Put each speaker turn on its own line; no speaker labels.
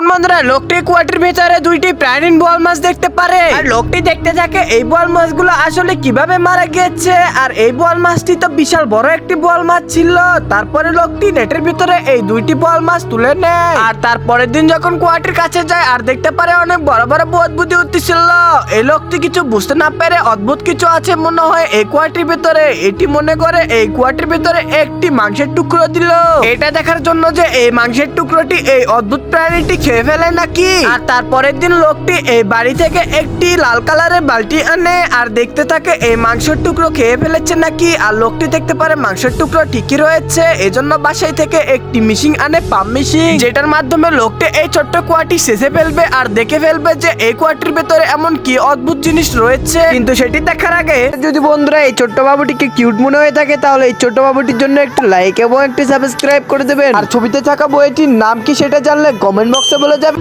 তখন বন্ধুরা লোকটি কুয়াটির ভেতরে দুইটি প্রাণীন বোয়াল মাছ দেখতে পারে। আর লোকটি দেখতে থাকে এই বোয়াল মাছগুলো আসলে কীভাবে মারা গেছে আর এই বোয়াল মাছটি তো বিশাল বড় একটি বোয়াল মাছ ছিল। তারপরে লোকটি নেটের ভিতরে এই দুইটি বোয়াল মাছ তুলে নেয়। আর তারপরের দিন যখন কুয়াটির কাছে যায়, আর দেখতে পারে অনেক বড় বড় বুদ্ধি উঠতেছিল এই লোকটি কিছু বুঝতে না পেরে অদ্ভুত কিছু আছে মনে হয় এই কুয়াটির ভিতরে। এটি মনে করে এই কুয়াটির ভিতরে একটি মাংসের টুকরো দিল। এটা দেখার জন্য যে এই মাংসের টুকরোটি এই অদ্ভুত প্রাণীটি খেয়ে ফেলে নাকি? আর তারপরের দিন লোকটি এই বাড়ি থেকে একটি লাল কালারের বালতি আনে আর দেখতে থাকে এই মাংসের টুকরো খেয়ে ফেলেছে নাকি? আর লোকটি দেখতে পারে মাংসের টুকরো ঠিকই রয়েছে। এজন্য বাসায় থেকে একটি মিশিং আনে পাম মিশিং যেটার মাধ্যমে লোকটি এই ছোট্ট কুয়াটি শেষে ফেলবে আর দেখে ফেলবে যে এই কুয়াটির ভেতরে এমন কি অদ্ভুত জিনিস রয়েছে। কিন্তু সেটি দেখার আগে যদি বন্ধুরা এই ছোট্ট বাবুটিকে কিউট মনে হয়ে থাকে, তাহলে এই ছোট্ট বাবুটির জন্য একটু লাইক এবং একটি সাবস্ক্রাইব করে দেবেন। আর ছবিতে থাকা বইটির নাম কি সেটা জানলে কমেন্ট বলে যাবে।